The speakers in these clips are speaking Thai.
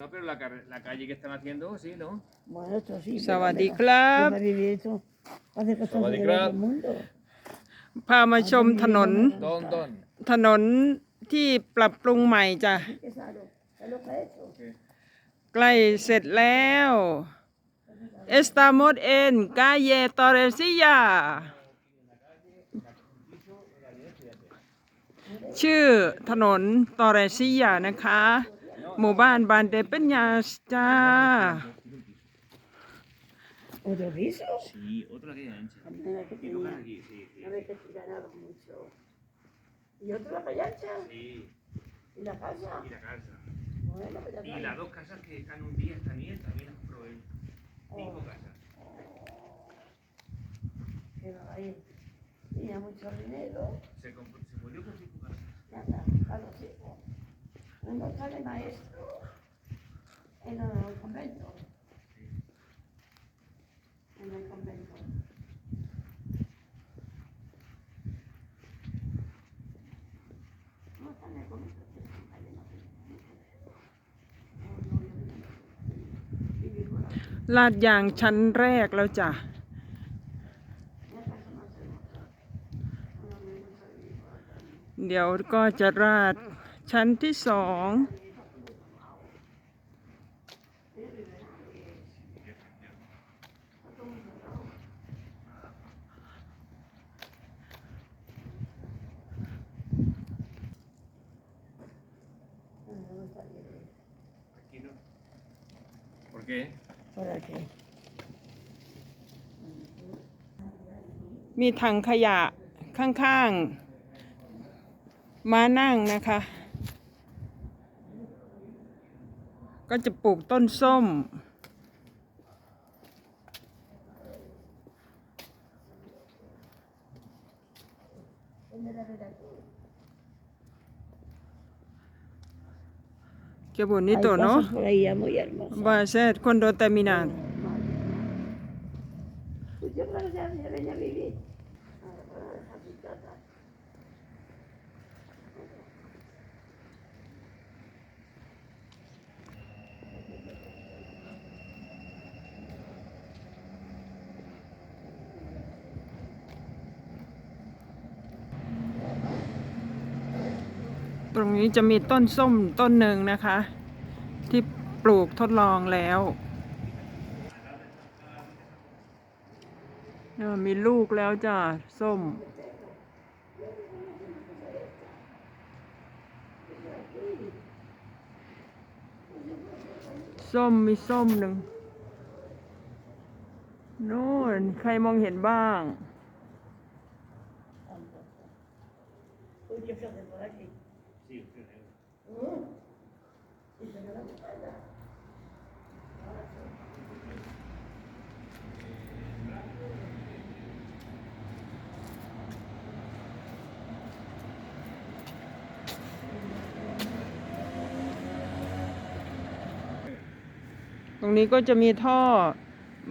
No, pero la, la calle que están haciendo, sí, ¿no? Bueno, esto sí. s a b a d e Club. s a b a d ี c l กวพามาชมถนนถนนที่ปรับปรุงใหม่จ้ะใกล้เสร็จแล้ว เอสตาโมดเอ็นกาเยตอเรซิยาชื่อถนน ตอเรซิยานะคะหมู่บ้านบานเดเป็นยาสจ้า ¿Otro piso? Sí, otro aquí ancha. Ah, sí. sí. A ver, que ganaron mucho. ¿Y otro la payancha? Sí. ¿Y la casa? Y la casa. Pues y las dos casas que están un día también, también las compró oh. Cinco casas. Oh. que va a y Tenía mucho dinero. Se の足 o ない e のコ o ント。絵のコメン o またね、コメ o ト。ลาดยางชั้นแรกแล้วจ้ะ เดี๋ยวก็จะราดชั้นที่สองโอเคมีถังขยะข้างๆ มานั่งนะคะก็จะปลูกต้นส้มเก็บนี้ตัวเนาะบาเซ่คอนโดเตมินานเตรงนี้จะมีต้นส้มต้นหนึ่งนะคะ ที่ปลูกทดลองแล้ว มีลูกแล้วจ้ะส้ม ส้มมีส้มหนึ่งโน่นใครมองเห็นบ้าง о ตรงนี้ก็จะมีท่อ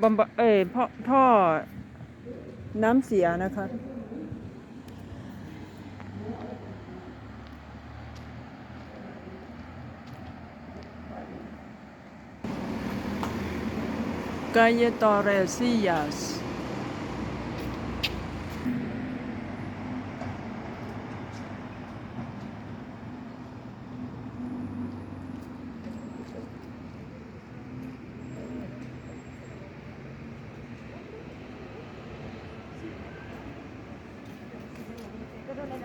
บำบเอ่ยท่อ น้ำเสียนะคะ calle Torrecillas.